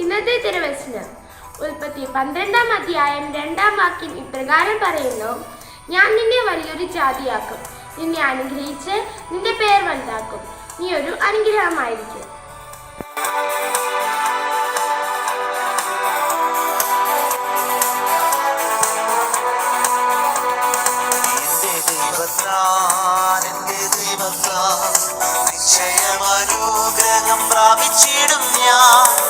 ഇന്നത്തെ തിരുവചനം ഉൽപ്പത്തി പന്ത്രണ്ടാം അധ്യായം രണ്ടാം വാക്യം ഇപ്രകാരം പറയുന്നു. ഞാൻ നിന്നെ വലിയൊരു ജാതിയാക്കും. നിന്നെ അനുഗ്രഹിച്ച് നിന്റെ പേർ വലുതാക്കും. നീ ഒരു അനുഗ്രഹമായിരിക്കും. പ്രാപിച്ചിടും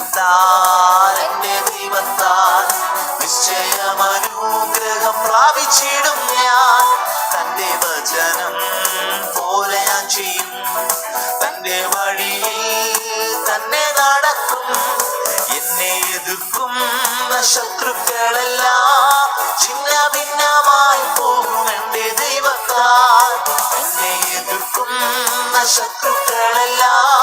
ദൈവത്താൽ എന്റെ ദൈവത്താൽ നിശ്ചയമനുഗ്രഹം പ്രാപിച്ചിടും ഞാൻ. തന്റെ വചനം പോലെ ഞാൻ ചെയ്യും. തന്റെ വഴിയിൽ തന്നെ നടക്കും. എന്നെ എതിർക്കും ശത്രുക്കളെല്ലാം. ചിന്ന ഭിന്നമായി പോകും എന്റെ ദൈവത്താൽ. എന്നെ എതിർക്കും ശത്രുക്കളെല്ലാം.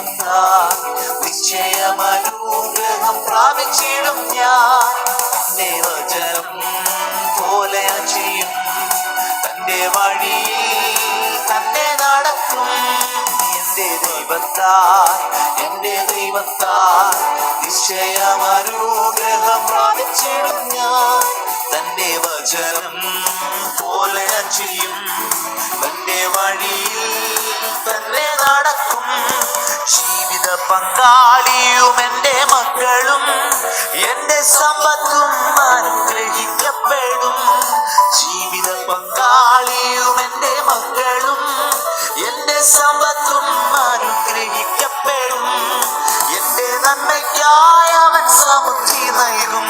ദൈവത്താ നിശ്ചയമനുഗ്രഹം പ്രാപിച്ചിടും ഞാൻ. എന്റെ പോലെ ചെയ്യും. തന്റെ വഴിയിൽ തന്നെ നടക്കും. എന്റെ ദൈവത്താൽ എന്റെ ദൈവത്താൽ നിശ്ചയമനുഗ്രഹം പ്രാപിച്ചിടും ഞാൻ. വചനം പോലെ ചെയ്യും തന്റെ വഴിയിൽ തന്നെ നടക്കും ജീവിത പങ്കാളിയും എന്റെ മക്കളും എന്റെ സമ്പത്തും അനുഗ്രഹിക്കപ്പെടും. ജീവിത പങ്കാളിയും എന്റെ മക്കളും എന്റെ സമ്പത്തും അനുഗ്രഹിക്കപ്പെടും. എന്റെ നന്മയ്ക്കായി അവൻ സമുദ്രി നൽകും.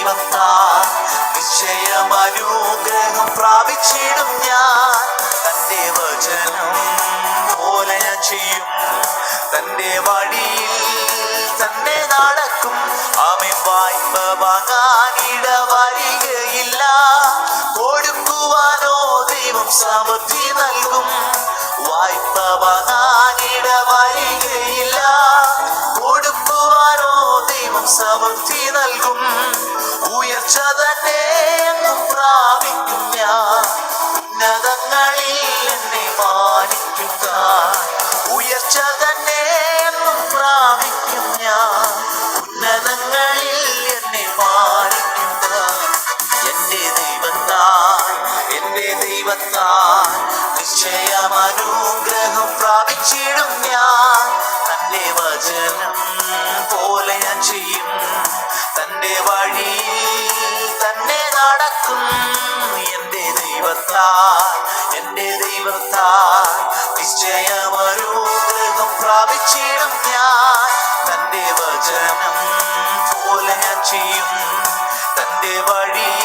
ദൈവത്താൽ നിശ്ചയമനുഗ്രഹം പ്രാപിച്ചിടും ഞാൻ. തന്റെ വചനം പോലെ ഞാൻ ചെയ്യും. തന്റെ വഴിയിൽ തന്നെ നടക്കും. അവൻ വായ്പ വാങ്ങാനിട വരികയില്ല കൊടുക്കുവാനോ ദൈവം സമൃദ്ധി നൽകും. വായ്പ വാങ്ങാനിട വരികയില്ല സമൃദ്ധി നൽകും. ഉയർച്ച തന്നെ എന്നും പ്രാപിക്കും ഞാൻ. ഉന്നതങ്ങളിൽ എന്നെ മാനിക്കുക ഉയർച്ച തന്നെ പ്രാപിക്കും ഞാൻ. ഉന്നതങ്ങളിൽ എന്നെ മാനിക്കുക എന്റെ ദൈവത്താൽ എന്റെ ദൈവത്താൽ നിശ്ചയ അനുഗ്രഹം പ്രാപിച്ചിടും ഞാൻ. തന്റെ വചനം എന്റെ ദൈവത്താൽ എന്റെ ദൈവത്താൽ നിശ്ചയം അനുഗ്രഹം പ്രാപിച്ചിടും ഞാൻ. തന്റെ വചനം പോലെ ഞാൻ ചെയ്യും. തന്റെ വഴി